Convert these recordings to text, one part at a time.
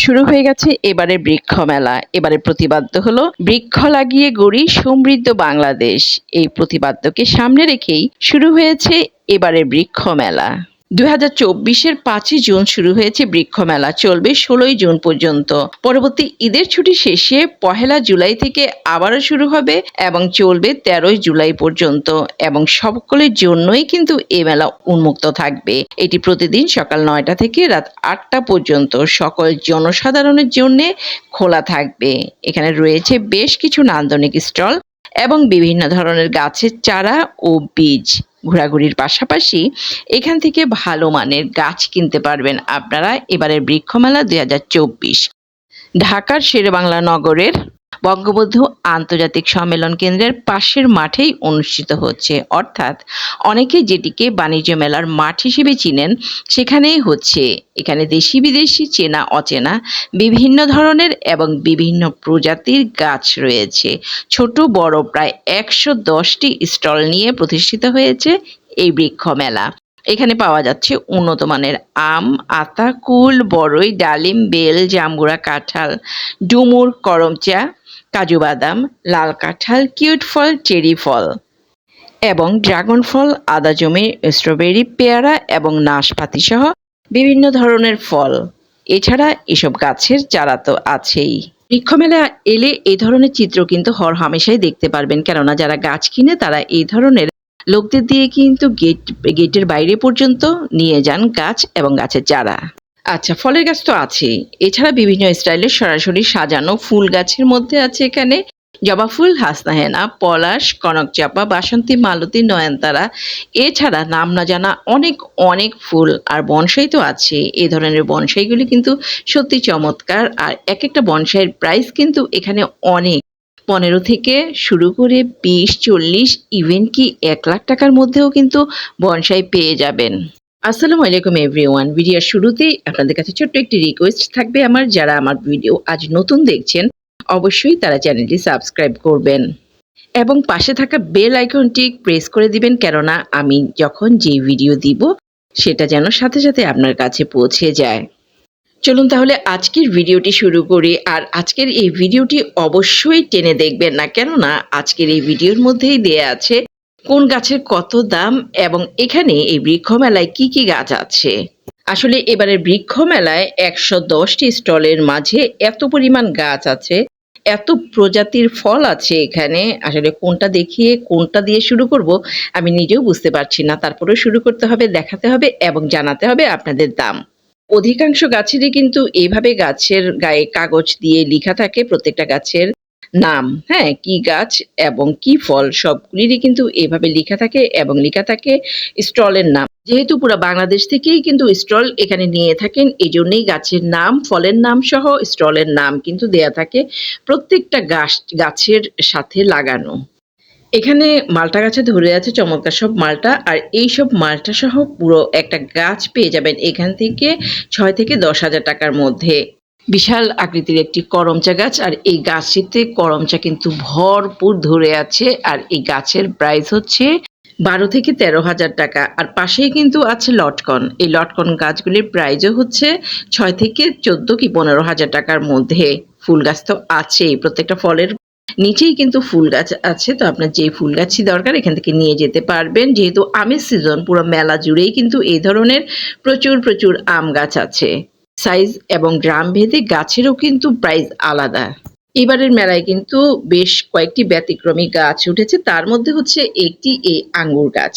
শুরু হয়ে গেছে এবারে বৃক্ষ মেলা। এবারে প্রতিবাদ্য হলো, বৃক্ষ লাগিয়ে গড়ি সমৃদ্ধ বাংলাদেশ। এই প্রতিবাদ্যকে সামনে রেখেই শুরু হয়েছে এবারে বৃক্ষ মেলা। দুই হাজার চব্বিশের পাঁচই জুন শুরু হয়েছে বৃক্ষ মেলা চলবে ষোলোই জুন পর্যন্ত। পরবর্তী ঈদের ছুটি শেষে পহেলা জুলাই থেকে আবারও শুরু হবে এবং চলবে তেরোই জুলাই পর্যন্ত এবং সকলের জন্যই কিন্তু এ মেলা উন্মুক্ত থাকবে। এটি প্রতিদিন সকাল নয়টা থেকে রাত আটটা পর্যন্ত। সকল জনসাধারণের জন্য খোলা থাকবে। এখানে রয়েছে বেশ কিছু নান্দনিক স্টল এবং বিভিন্ন ধরনের গাছের চারা ও বীজ। ঘোরাঘুরির পাশাপাশি এখান থেকে ভালো মানের গাছ কিনতে পারবেন আপনারা। এবারের বৃক্ষমেলা দুই হাজার চব্বিশ। ঢাকার শেরেবাংলা নগরের বঙ্গবন্ধু আন্তর্জাতিক সম্মেলন কেন্দ্রের পাশের মাঠেই অনুষ্ঠিত হচ্ছে। অর্থাৎ অনেকে যেটিকে বাণিজ্য মেলার মাঠ হিসেবে চিনেন, সেখানেই হচ্ছে। এখানে দেশি বিদেশি চেনা অচেনা, বিভিন্ন ধরনের এবং বিভিন্ন প্রজাতির গাছ রয়েছে। ছোট, বড়, প্রায় একশো দশটি স্টল নিয়ে প্রতিষ্ঠিত হয়েছে এই বৃক্ষ মেলা। এখানে পাওয়া যাচ্ছে উন্নত মানের আম আতা কুল বড়ই ডালিম, বেল, জামগুড়া কাঁঠাল, ডুমুর করমচা কাজু বাদাম, লাল কাঁঠাল, কিউট ফল, চেরি ফল এবং ড্রাগন ফল, আদা জমি, স্ট্রবেরি, পেয়ারা এবং নাশপাতি সহ বিভিন্ন ধরনের ফল। এছাড়া এসব গাছের চারা তো আছেই। বৃক্ষমেলা এলে এই ধরনের চিত্র কিন্তু হর হামেশাই দেখতে পারবেন। কেননা যারা গাছ কিনে তারা এই ধরনের লোকদের দিয়ে কিন্তু গেট গেটের বাইরে পর্যন্ত নিয়ে যান গাছ এবং গাছের চারা। আচ্ছা ফলের গাছ তো আছেই। এছাড়া বিভিন্ন স্টাইলের সরাসরি সাজানো ফুল গাছের মধ্যে আছে এখানে। জবা ফুল হাসনাহেনা পলাশ, কনকচাপা, বাসন্তী, মালতী, নয়নতারা। এছাড়া নাম না জানা অনেক অনেক ফুল আর বনসাই তো আছে। এই ধরনের বনসাইগুলি কিন্তু সত্যি চমৎকার। আর এক একটা বনসাইয়ের প্রাইস কিন্তু এখানে অনেক। পনেরো থেকে শুরু করে বিশ, চল্লিশ ইভেন কি এক লাখ টাকার মধ্যেও কিন্তু বনসাই পেয়ে যাবেন। আসসালামু আলাইকুম এভরিওয়ান ভিডিওর শুরুতেই আপনাদের কাছে ছোট্ট একটি রিকোয়েস্ট থাকবে আমার, যারা আমার ভিডিও আজ নতুন দেখছেন, অবশ্যই তারা চ্যানেলটি সাবস্ক্রাইব করবেন। এবং পাশে থাকা বেল আইকনটি প্রেস করে দিবেন, কেননা আমি যখন যে ভিডিও দিব, সেটা যেন সাথে সাথে আপনার কাছে পৌঁছে যায়। চলুন তাহলে আজকের ভিডিওটি শুরু করি। আর আজকের এই ভিডিওটি অবশ্যই টেনে দেখবেন না, কেননা আজকের এই ভিডিওর মধ্যেই দেয়া আছে কোন গাছের কত দাম এবং এখানে এই বৃক্ষ মেলায় কি কি গাছ আছে। আসলে এবারে বৃক্ষ মেলায় একশো দশটি স্টলের মাঝে এত পরিমাণ গাছ আছে, এত প্রজাতির ফল আছে এখানে। আসলে কোনটা দেখিয়ে কোনটা দিয়ে শুরু করব আমি নিজেও বুঝতে পারছি না। তারপরেও শুরু করতে হবে, দেখাতে হবে এবং জানাতে হবে আপনাদের দাম। অধিকাংশ গাছেরই কিন্তু এইভাবে গাছের গায়ে কাগজ দিয়ে লেখা থাকে প্রত্যেকটা গাছের নাম। হ্যাঁ কি গাছ এবং কি ফল সবগুলিরই কিন্তু এভাবে লেখা থাকে এবং লেখা থাকে স্টলের নাম। যেহেতু পুরো বাংলাদেশ থেকেই কিন্তু স্টল এখানে নিয়ে থাকেন এই জন্যই গাছের নাম, ফলের নাম সহ স্টলের নাম কিন্তু দেয়া থাকে প্রত্যেকটা গাছ, গাছের সাথে লাগানো। এখানে মালটা গাছে ধরে আছে চমৎকার সব মালটা, আর এই সব মালটা সহ পুরো একটা গাছ পেয়ে যাবেন এখান থেকে ছয় থেকে দশ হাজার টাকার মধ্যে। বিশাল আকৃতির একটি করমচা গাছ, আর এই গাছটিতে করমচা কিন্তু ভরপুর ধরে আছে, আর এই গাছের প্রাইস হচ্ছে বারো থেকে তেরো হাজার টাকা। আর পাশেই কিন্তু আছে লটকন। এই লটকন গাছগুলির প্রাইসও হচ্ছে ছয় থেকে চোদ্দ কি পনেরো হাজার টাকার মধ্যে। ফুল গাছ তো আছেই, প্রত্যেকটা ফলের নিচেই কিন্তু ফুল গাছ আছে, তো আপনার যে ফুল গাছই দরকার, এখান থেকে নিয়ে যেতে পারবেন। যেহেতু আমের সিজন পুরো মেলা জুড়েই কিন্তু এই ধরনের প্রচুর প্রচুর আম গাছ আছে। সাইজ এবং গ্রাম ভেদে গাছেরও কিন্তু প্রাইস আলাদা। এবারের মেলায় কিন্তু বেশ কয়েকটি ব্যতিক্রমী গাছ উঠেছে, তার মধ্যে হচ্ছে একটি এই আঙ্গুর গাছ।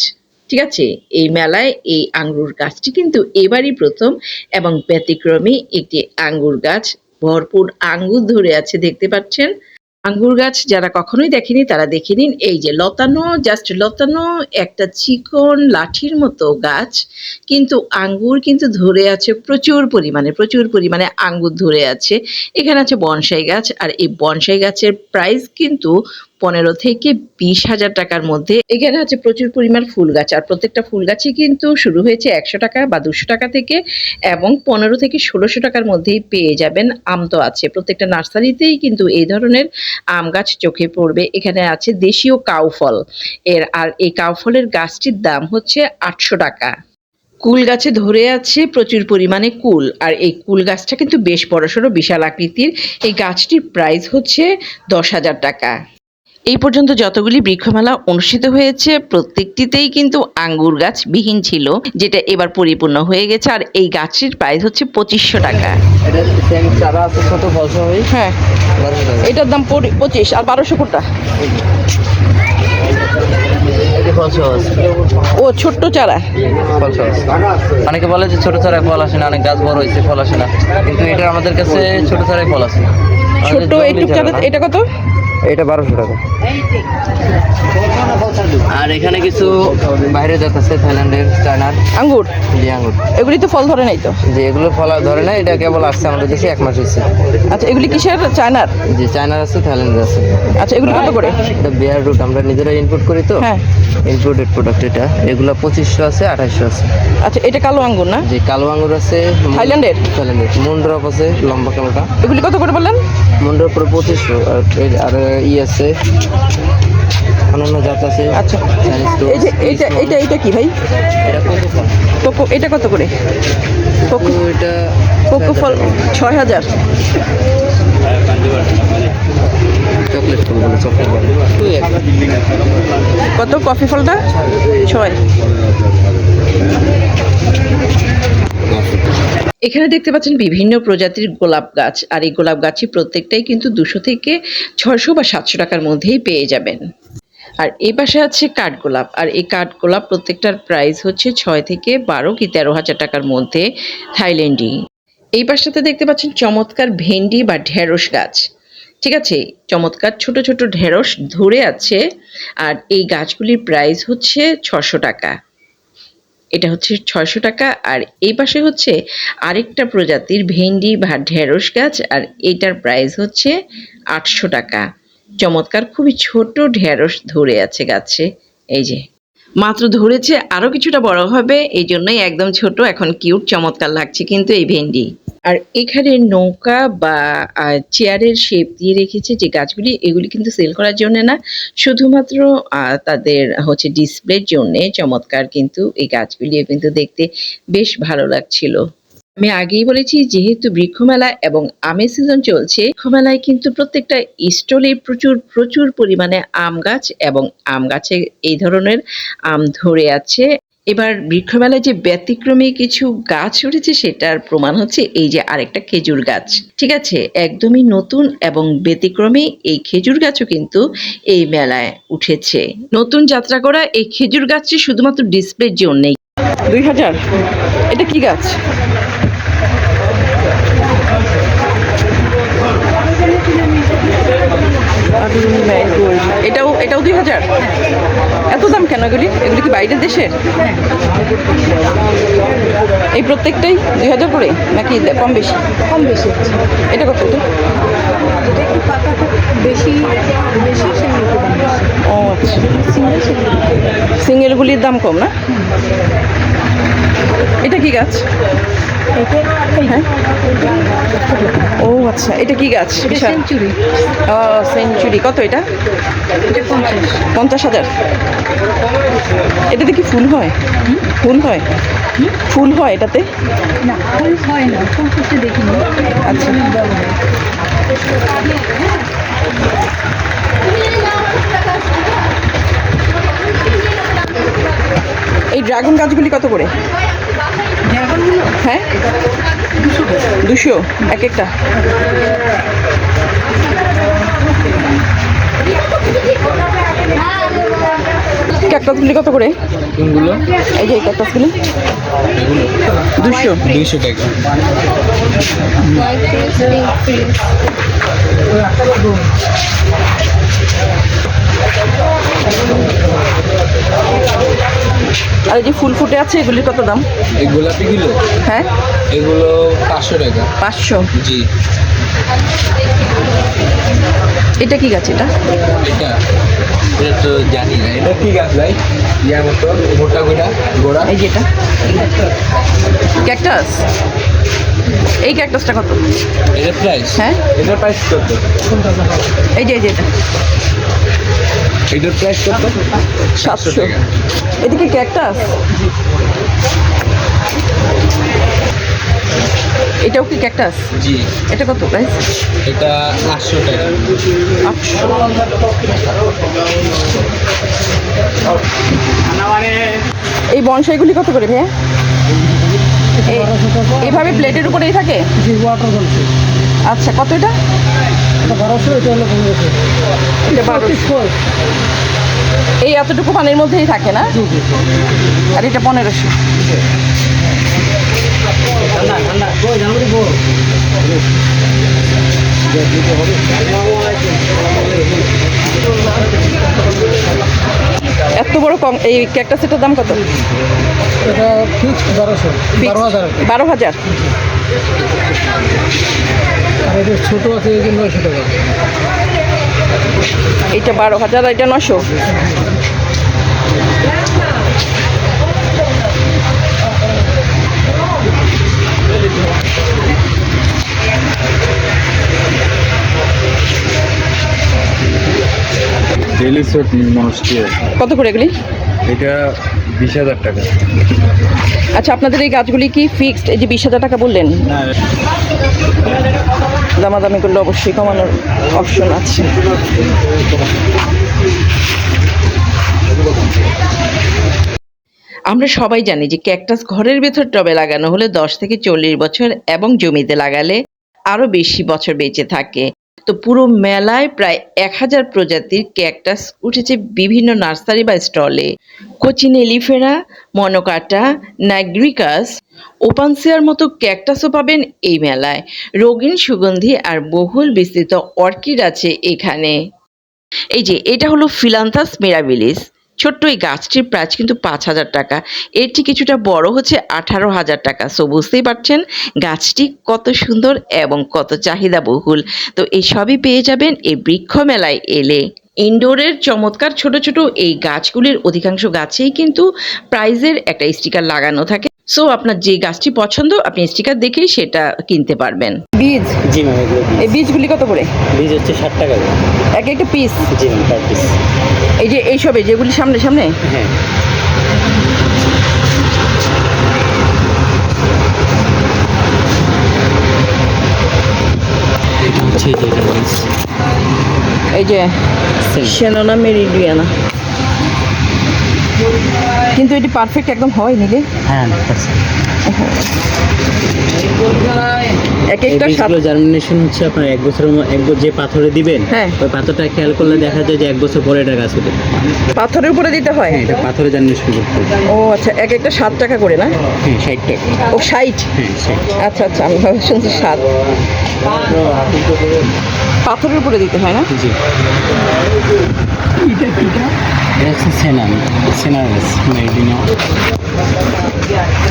ঠিক আছে? এই মেলায় এই আঙ্গুর গাছটি কিন্তু এবারই প্রথম এবং ব্যতিক্রমী একটি আঙ্গুর গাছ। ভরপুর আঙ্গুর ধরে আছে, দেখতে পাচ্ছেন? আঙ্গুর গাছ যারা কখনোই দেখেনি, তারা দেখে নিন। এই যে লতানো জাস্ট লতানো একটা চিকন লাঠির মতো গাছ, কিন্তু আঙ্গুর কিন্তু ধরে আছে প্রচুর পরিমাণে প্রচুর পরিমাণে আঙ্গুর ধরে আছে। এখানে আছে বনসাই গাছ, আর এই বনসাই গাছের প্রাইস কিন্তু পনেরো থেকে বিশ হাজার টাকার মধ্যে। এখানে হচ্ছে প্রচুর পরিমাণ ফুল গাছ, আর প্রত্যেকটা ফুল গাছই কিন্তু শুরু হয়েছে একশো টাকা বা দুশো টাকা থেকে এবং পনেরো থেকে ষোলোশো টাকার মধ্যেই পেয়ে যাবেন আম তো আছে। প্রত্যেকটা নার্সারিতেই কিন্তু এই ধরনের আম গাছ চোখে পড়বে। এখানে আছে দেশীয় কাউ ফল। এর, আর এই কাউ ফলের গাছটির দাম হচ্ছে আটশো টাকা। কুল গাছে ধরে আছে প্রচুর পরিমাণে কুল, আর এই কুল গাছটা কিন্তু বেশ বড়সড়, বিশাল আকৃতির। এই গাছটির প্রাইস হচ্ছে দশ হাজার টাকা। এই পর্যন্ত যতগুলি বৃক্ষমেলা অনুষ্ঠিত হয়েছে প্রত্যেকটিতেই কিন্তু আঙ্গুর গাছ বিহীন ছিল যেটা এবার পরিপূর্ণ হয়ে গেছে। আর এই গাছটির প্রাইস হচ্ছে পঁচিশশো টাকা। ছোট হয়ে? এটার দাম পঁচিশ আর বারোশো কোটা। ও ছোট্ট চারা। অনেকে বলে যে ছোট চারায় ফল আসে না অনেক গাছ বড় হয়েছে ফল আসে না। কিন্তু এটা আমাদের কাছে ছোট চারায় ফল আসে চারা এটা কত? এটা বারোশো টাকা। আর এখানে কিছু বাইরে জাত আছে থাইল্যান্ডের চায়নার। আঙ্গুর? জি আঙুর এগুলি তো ফল ধরে নাই তো? যে এগুলো ফল ধরে না এটা কেবল আসছে আমাদের কাছে এক মাস হয়েছে। আচ্ছা এগুলি কিসের? চায়নার? যে চায়নার আছে থাইল্যান্ডের আছে। আচ্ছা এগুলি কত করে? এটা বিয়ার রুট আমরা নিজেরা ইনপুট করি তো। হ্যাঁ। ইনপুটেড প্রোডাক্ট এটা। এগুলো পঁচিশশো আছে আঠাশশো আছে। আচ্ছা এটা কালো আঙ্গুর না? যে কালো আঙুর আছে থাইল্যান্ডের? থাইল্যান্ডের। মুন্ড্রপ আছে লম্বা কালোটা। এগুলি কত করে বললেন? মুন্ড্রপ পুরো পঁচিশশো আর আর ই আছে। অন্যান্য জাত আছে। আচ্ছা এই যে এইটা। এটা এটা কি ভাই? এটা কোকো এটা কত করে? কোকো এটা কোকো ফল ছয় হাজার। চকলেট ফল বলে চকলেট বলে। তো এক। কত কফি ফলটা? ছয়। এখানে দেখতে পাচ্ছেন বিভিন্ন প্রজাতির গোলাপ গাছ, আর এই গোলাপ গাছই প্রত্যেকটাই কিন্তু দুশো থেকে ছয়শো বা সাতশো টাকার মধ্যেই পেয়ে যাবেন। আর এই পাশে আছে কাঠগোলাপ আর এই কাঠগোলাপ প্রত্যেকটার প্রাইস হচ্ছে ছয় থেকে বারো কি তেরো হাজার টাকার মধ্যে থাইল্যান্ডি। এই পাশটাতে দেখতে পাচ্ছেন চমৎকার ভেন্ডি বা ঢেঁড়স গাছ। ঠিক আছে, চমৎকার ছোট ছোট ঢেঁড়স ধরে আছে, আর এই গাছগুলির প্রাইস হচ্ছে ছশো টাকা। এটা হচ্ছে ছয়শো টাকা। আর এই পাশে হচ্ছে আরেকটা প্রজাতির ভেন্ডি বা ঢেঁড়স গাছ, আর এটার প্রাইস হচ্ছে আটশো টাকা। চমৎকার, খুবই ছোট ঢেঁড়স ধরে আছে গাছে। এই যে মাত্র ধরেছে আরও কিছুটা বড় হবে, এই জন্যই একদম ছোট, এখন কিউট চমৎকার লাগছে কিন্তু এই ভেন্ডি। আর এখানে নৌকা বা চেয়ারের শেপ দিয়ে রেখেছে যে গাছগুলি, এগুলি কিন্তু সেল করার জন্য না, শুধুমাত্র তাদের হচ্ছে ডিসপ্লের জন্যে চমৎকার কিন্তু এই গাছগুলি কিন্তু দেখতে বেশ ভালো লাগছিল। আমি আগেই বলেছি, যেহেতু বৃক্ষমেলা এবং আমের সিজন চলছে, বৃক্ষমেলায় কিন্তু প্রত্যেকটা স্টলে প্রচুর প্রচুর পরিমাণে আম গাছ এবং আম গাছে এই ধরনের আম ধরে আছে। এবার বৃক্ষমেলায় যে ব্যতিক্রমী কিছু গাছ উঠেছে, সেটার প্রমাণ হচ্ছে এই যে আরেকটা খেজুর গাছ। ঠিক আছে? একদমই নতুন এবং ব্যতিক্রমী এই খেজুর গাছও কিন্তু এই মেলায় উঠেছে। নতুন যাত্রা করা এই খেজুর গাছটি শুধুমাত্র ডিসপ্লের জন্যই। দুই হাজার। এটা কি গাছ? এটাও এটাও দুই হাজার? এত দাম কেন এগুলি? এগুলি কি বাইরের দেশের এই প্রত্যেকটাই দুই হাজার করে? নাকি কম বেশি? কম বেশি এটা কত? একটু পাতা বেশি বেশি দাম ও আচ্ছা। সিঙ্গেল সিঙ্গেলগুলির দাম কম না? এটা কি গাছ? হ্যাঁ। ও আচ্ছা। এটা কি গাছ? সেঞ্চুরি। ও সেঞ্চুরি। কত এটা? পঞ্চাশ। পঞ্চাশ হাজার। এটাতে কি ফুল হয়? ফুল হয়? ফুল হয় এটাতে? না ফুল হয় না। ফুল ফুটতে দেখিনি। আচ্ছা। এই ড্রাগন গাছগুলি কত করে? হ্যাঁ? দুশো। এক একটা। ক্যাকটাসগুলি কত করে? কোনগুলো? এই যে ক্যাকটাসগুলি। দুশো। দুইশো টাকা। আর এই যে ফুল ফুটে আছে এগুলির কত দাম? এই গোলাপি কিলো? হ্যাঁ? এগুলো পাঁচশো টাকা। পাঁচশো? জি। এটা কি গাছ এটা? এটা। এটা তো জানি না। এটা কি গাছ ভাই? ইয়ার মতো মোটা গোটা গোড়া। এই যে এটা। ক্যাকটাস? এই ক্যাকটাসটা কত? এটা প্রাইস হ্যাঁ? এটার প্রাইস কত? এই যে এই যে এটা এটার প্রাইস কত? সাতশো। এদিকে ক্যাকটাস এটাও কি ক্যাকটাস জি। এটা কত প্রাইস এটা আটশো টাকা। আটশো। এই বনসাইগুলি কত করে ভাইয়া? এই- এইভাবে প্লেটের উপরেই থাকে? আচ্ছা কত এটা? এই এতটুকু পানির মধ্যেই থাকে না? আর এটা পনেরোশো। এত বড় কম এই ক্যাকটাসের দাম কত? এটা ফিক্সড বারোশো বারো হাজার বারো হাজার? ছোটো আছে এই নয়শো টাকা। এটা বারো হাজার এটা নশো ডেলি সেট মনস্টি কত করে এগুলি? এটা বিশ হাজার টাকা। আচ্ছা আপনাদের এই গাছগুলি কি ফিক্সড এই যে বিশ হাজার টাকা বললেন? দামাদামি করলে অবশ্যই কমানোর অপশন আছে। আমরা সবাই জানি যে ক্যাকটাস ঘরের ভেতর টবে লাগানো হলে দশ থেকে চল্লিশ বছর এবং জমিতে লাগালে আরও বেশি বছর বেঁচে থাকে। তো পুরো মেলায় প্রায় এক হাজার প্রজাতির ক্যাকটাস উঠেছে বিভিন্ন নার্সারি বা স্টলে। কোচিন এলিফেরা, মনোকাটা ন্যাগ্রিকাস ওপানসিয়ার মতো ক্যাকটাসও পাবেন এই মেলায়। রঙিন সুগন্ধি আর বহুল বিস্তৃত অর্কিড আছে এখানে। এই যে, এটা হলো ফিলান্থাস মিরাবিলিস। ছোট্ট এই গাছটির প্রাইস কিন্তু পাঁচ হাজার টাকা। চেয়ে কিছুটা বড় হচ্ছে আঠারো হাজার টাকা। সো বুঝতেই পারছেন গাছটি কত সুন্দর এবং কত চাহিদা বহুল তো এই সবই পেয়ে যাবেন এই বৃক্ষ মেলায় এলে ইনডোরের চমৎকার ছোট ছোট এই গাছগুলির অধিকাংশ গাছেই কিন্তু প্রাইজের একটা স্টিকার লাগানো থাকে। সো আপনার যে গাছটি পছন্দ আপনি স্টিকার দেখেই সেটা কিনতে পারবেন। বীজ? জি ম্যাম এই বীজগুলি কত করে? বীজ হচ্ছে ষাট টাকা করে। এক একটা পিস জি ম্যাম পার পিস এই যে এইসবে যেগুলি সামনে সামনে? হ্যাঁ। এই যে. সেনোনা মেরিডিয়ানা কিন্তু এটি পারফেক্ট একদম হয় নিলে? হ্যাঁ। এক একটা জার্মিনেশন হচ্ছে আপনার এক বছরের এক বছর যে পাথরে দিবেন হ্যাঁ। ওই পাথরটা খেয়াল করলে দেখা যায় যে এক বছর পরে এটা গাছ হবে পাথরের উপরে দিতে হয়? হ্যাঁ এটা পাথরে জার্মিনেশন করতে ও আচ্ছা এক একটা সাত টাকা করে না? হ্যাঁ ষাট টাকা। ও ষাট? হ্যাঁ আচ্ছা আচ্ছা আমি শুনছি সাত। পাথরের উপরে দিতে হয় না? জি। এটা হচ্ছে সেনাম সেনার মেরিডিনো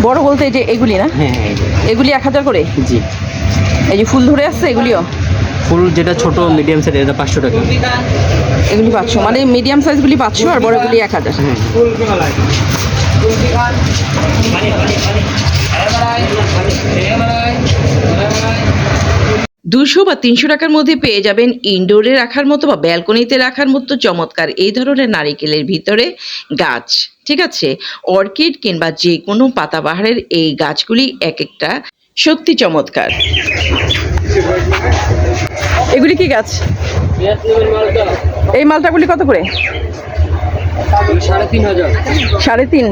বড় বলতে এই যে এগুলি না? হ্যাঁ হ্যাঁ এগুলি। এক হাজার করে? জি। এই যে ফুল ধরে আসছে এগুলিও? ফুল যেটা ছোট মিডিয়াম সাইজ এটা পাঁচশো টাকা। এগুলি পাঁচশো মানে মিডিয়াম সাইজগুলি পাঁচশো আর বড়গুলি এক হাজার। হ্যাঁ দুশো বা তিনশো টাকার মধ্যে পেয়ে যাবেন ইনডোরে রাখার মতো বা ব্যালকনিতে রাখার মতো চমৎকার এই ধরনের নারিকেলের ভিতরে গাছ ঠিক আছে? অর্কিড কিংবা যে কোনো পাতাবাহারের এই গাছগুলি এক একটা সত্যি চমৎকার। এগুলি কি গাছ? এই মালটাগুলি কত করে? সাড়ে তিন। হাজার সাড়ে তিন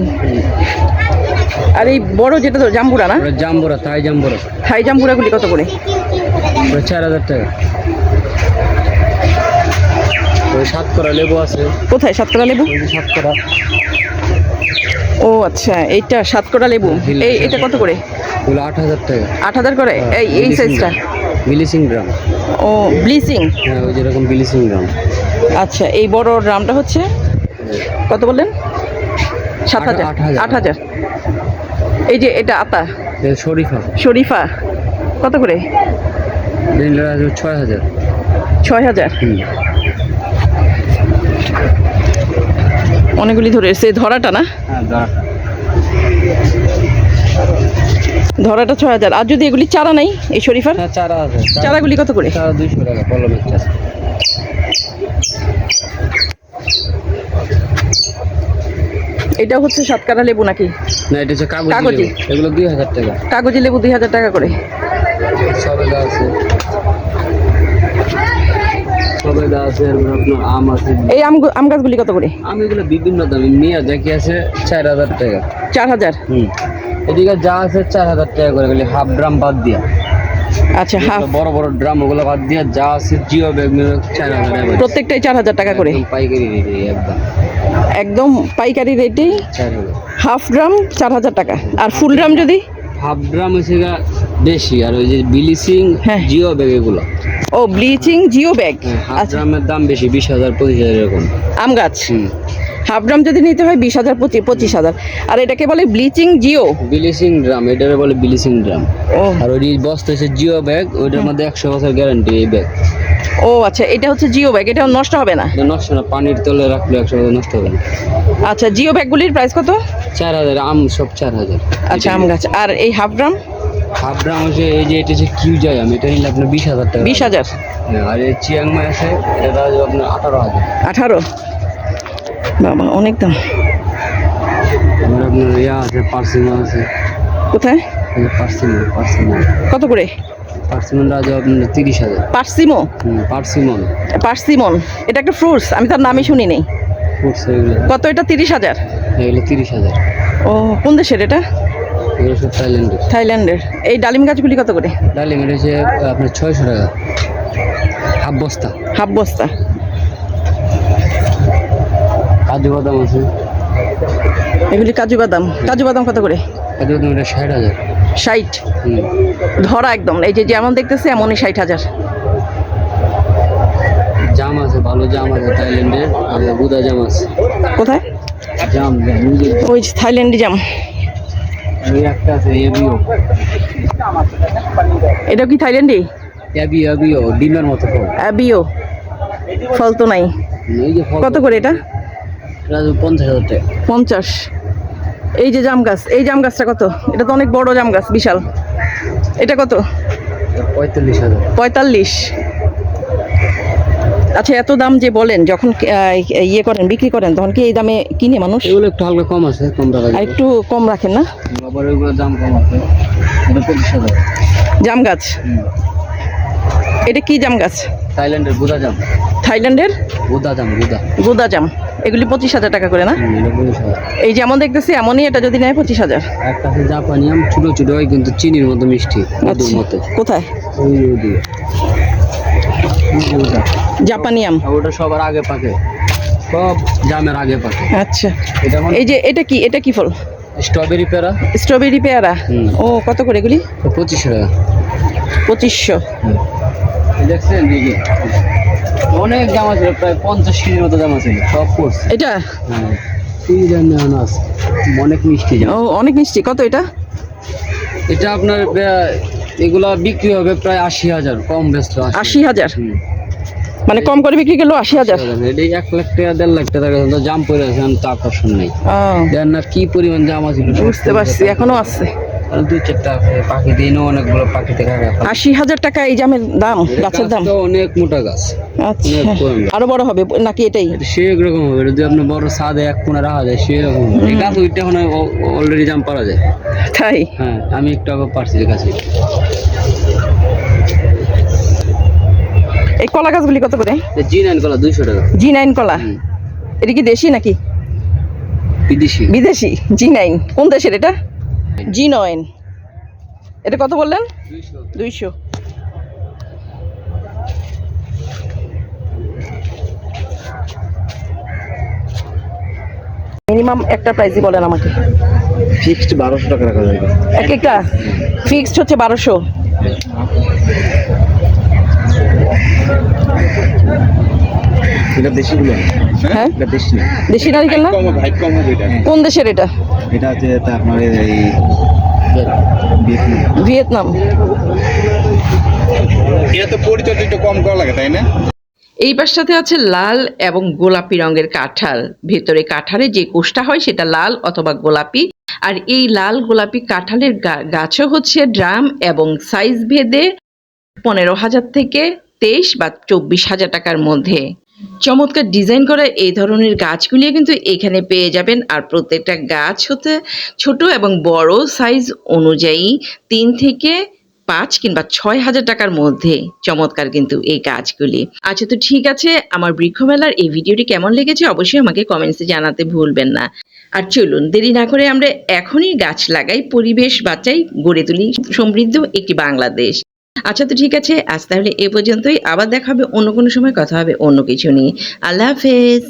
আর এই বড় যেটা তো জাম্বুরা না? জাম্বুরা থাই জাম্বুরা। থাই জাম্বুরাগুলি কত করে? চার হাজার টাকা। ওই সাত করা লেবু আছে। কোথায়? সাতকরা লেবু? ওই যে সাত করা ও আচ্ছা এইটা সাতকরা লেবু। এই এটা কত করে? ওগুলো আট হাজার টাকা। আট হাজার করে? এই এই সাইজটা বিলিসিং গ্রাম ও ব্লিচিং? হ্যাঁ ওই যেরকম বিলিসিং গ্রাম আচ্ছা এই বড় ড্রামটা হচ্ছে? কত বললেন? সাত হাজার। আট হাজার। এই যে এটা আতা? শরীফা। শরীফা। কত করে? ছয় হাজার। ছয় হাজার? অনেকগুলি ধরে এসছে। ধরাটা না? হ্যাঁ ধরাটা। ছয় হাজার। আর যদি এগুলি চারা নাই এই শরীফার? হ্যাঁ চারা আছে। চারাগুলি কত করে? চারা দুইশো টাকা কলমের এটা হচ্ছে সাতকারা লেবু নাকি? না এটা হচ্ছে কাগজি। এগুলো দুই হাজার টাকা। কাগজি লেবু দুই হাজার টাকা করে। সবেদা আছে। সবেদা আছে আপনার আম আছে। এই আম আম গাছগুলি কত করে? আম এগুলো বিভিন্ন দামি দেখি আছে চার হাজার টাকা। চার হাজার? হুম। এদিকে যা আছে চার হাজার টাকা করে গেলে হাফ ড্রাম বাদ দিয়া। আচ্ছা হাফ বড় বড় ড্রাম ওগুলো বাদ দিয়া যা আছে জিও ব্যাগ মিলে চার হাজার টাকা প্রত্যেকটাই চার হাজার টাকা করে? একদম পাইকারি রেটে একদম। একদম পাইকারি রেটেই হাফ গ্রাম চার হাজার টাকা। আর ফুল গ্রাম যদি? হাফ ড্রাম হচ্ছে আর ওই যে বিলিসিং হ্যাঁ। জিও ব্যাগ এগুলো। ও ব্লিচিং জিও ব্যাগ হাফ ড্রামের দাম বেশি বিশ হাজার পঁচিশ হাজার এরকম। আম গাছ? হাফ গ্রাম যদি নিতে হয় বিশ হাজার পঁচিশ পঁচিশ হাজার। আর এটাকে বলে ব্লিচিং জিও ব্লিচিং ড্রাম এটারে বলে ব্লিচিং ড্রাম ও। আর ওই বস্তা হচ্ছে জিও ব্যাগ ওইটার মধ্যে একশো বছর গ্যারান্টি এই ব্যাগ ও আচ্ছা এটা হচ্ছে জিও ব্যাগ এটা নষ্ট হবে না? এটা নষ্ট না পানির তলে রাখলে একশো বছর নষ্ট হবে না। আচ্ছা জিও ব্যাগগুলির প্রাইস কত? চার হাজার আম সব চার হাজার। আচ্ছা আম গাছ। আর এই হাফ গ্রাম? হাফ ড্রাম হচ্ছে এই যে এটা হচ্ছে কিউ যায় আমি এটা নিলে আপনার বিশ হাজার টাকা বিশ হাজার? আর এই চিয়াংমাই আছে এটা আপনার আঠারো হাজার। আঠারো? বাবা অনেক দাম। আমার আপনার ইয়া আছে পার্সিমন আছে। কোথায়? Persimmon persimmon. কত করে? পার্সিমনটা আছে আপনার তিরিশ হাজার। পার্সিমো? পার্সিমন। পার্সিমন। এটা একটা ফ্রুটস আমি তার নামই শুনি নেই। কত এটা? তিরিশ হাজার? এগুলো তিরিশ হাজার। ও কোন দেশের এটা? এগুলো সব থাইল্যান্ডের থাইল্যান্ডের। এই ডালিম গাছগুলি কত করে? ডালিম এটা হচ্ছে আপনার ছয়শো টাকা। হাফ বস্তা। হাফ বস্তা। কাজু বাদাম আছে। এগুলি কাজু বাদাম। কাজু বাদাম কত করে? কাজু বাদাম এটা ষাট হাজার। ষাট? ধরা একদম। এই যে যেমন দেখতেছে এমনই ষাট হাজার। জাম আছে ভালো জাম আছে থাইল্যান্ডের। বুদা জাম আছে। কোথায়? জাম ওই থাইল্যান্ডি জাম ওই একটা আছে এবিও এটা কি থাইল্যান্ডি? ডিমের মতো ফল। বিও ফল তো নাই। কত করে এটা? পঞ্চাশ হাজার টাকা। পঞ্চাশ। এই যে জাম গাছ এই জাম গাছটা কত? এটা তো অনেক বড় জাম গাছ বিশাল। এটা কত? পঁয়তাল্লিশ হাজার। পঁয়তাল্লিশ। আচ্ছা এত দাম যে বলেন যখন ইয়ে করেন বিক্রি করেন তখন কি এই দামে কিনে মানুষ? এগুলো একটু হালকা কম আছে কম আর একটু কম রাখেন না? আবার ওইগুলোর দাম কম আছে। এটা পঁচিশ হাজার। জাম গাছ? এটা কি জাম গাছ? থাইল্যান্ডের বুদা জাম। থাইল্যান্ডের? বুদা জাম বুদা গোদা জাম। এগুলি পঁচিশ হাজার টাকা করে না? এই যেমন দেখতেছি এমনই এটা যদি নেয় পঁচিশ হাজার। একটা জাপানি আম ছোট ছোট হয় কিন্তু চিনির মতো মিষ্টি মধুর আচ্ছা মতো। কোথায়। জাপানি আম। ওটা সবার আগে পাকে। সব জামের আগে পাকে। আচ্ছা। এটা মানে এই যে এটা কি? এটা কি ফল? স্ট্রবেরি পেরা স্ট্রবেরি পেয়ারা? ও কত করে এগুলি? পঁচিশশো টাকা। পঁচিশশো। দেখছেন দিকে অনেক দাম আছে প্রায় পঞ্চাশ কেজির মতো দাম আছে সব পড়ছে। এটা? হ্যাঁ এই যে আনারস অনেক মিষ্টি জাম ও অনেক মিষ্টি। কত এটা? এটা আপনার এগুলা বিক্রি হবে প্রায় আশি হাজার কম বেচতে আশি। হাজার। মানে কম করে বিক্রি করল আশি হাজার। এটা এক লাখ টাকা দেড় লাখ টাকা তো জাম পড়ে আছে তো আকর্ষণ নেই। দেন না কি পরিমাণ জাম আছে বুঝতে পারছি এখনও আছে। দুই চারটা পাখি অনেকগুলো আশি হাজার টাকা এই জামের দাম গাছের দাম। অনেক মোটা গাছ আচ্ছা আরও বড় হবে নাকি এটাই? হবে যদি বড় সাদে এক কোণে রাখা যায় এই গাছ ওইটা অলরেডি জাম পারা যায়। তাই? হ্যাঁ আমি একটু আগে পারছি গাছে। এই কলা গাছগুলি কত করে? জি নাইন কলা দুইশো টাকা। জি নাইন কলা? এটা কি দেশি নাকি? বিদেশি। বিদেশি? জি নাইন কোন দেশের এটা? জি নয়ন এটা কত বললেন? দুইশো। মিনিমাম একটা প্রাইসই বলেন আমাকে। ফিক্সড বারোশো টাকা রাখা যাবে। এক একটা? ফিক্সড হচ্ছে বারোশো। এটা দেশিগুলো হ্যাঁ? এটা দেশি না? দেশি নারিকেল না কম হাইট কম হবে এটা কোন দেশের এটা? এটা হচ্ছে আপনার এই ভিয়েতনাম। এটা তো পরিচর্যা একটু কম করা লাগে তাই না? এই পাশটাতে আছে লাল এবং গোলাপি রঙের কাঁঠাল। ভেতরে কাঁঠালে যে কোষটা হয় সেটা লাল অথবা গোলাপি। আর এই লাল গোলাপি কাঁঠালের গা- গাছও হচ্ছে ড্রাম এবং সাইজ ভেদে পনেরো হাজার থেকে তেইশ বা চব্বিশ হাজার টাকার মধ্যে। চমৎকার ডিজাইন করা এই ধরনের গাছগুলি কিন্তু এখানে পেয়ে যাবেন। আর প্রত্যেকটা গাছ হতে ছোট এবং বড় সাইজ অনুযায়ী তিন থেকে পাঁচ কিংবা ছয় হাজার টাকার মধ্যে চমৎকার কিন্তু এই গাছগুলি। আচ্ছা তো ঠিক আছে, আমার বৃক্ষমেলার এই ভিডিওটি কেমন লেগেছে অবশ্যই আমাকে কমেন্টসে জানাতে ভুলবেন না। আর চলুন, দেরি না করে আমরা এখনই গাছ লাগাই, পরিবেশ বাঁচাই, গড়ে তুলি সমৃদ্ধ একটি বাংলাদেশ। আচ্ছা তো ঠিক আছে। আজ তাহলে এ পর্যন্তই। আবার দেখা হবে অন্য কোনো সময়, কথা হবে অন্য কিছু নিয়ে। আল্লাহ হাফেজ।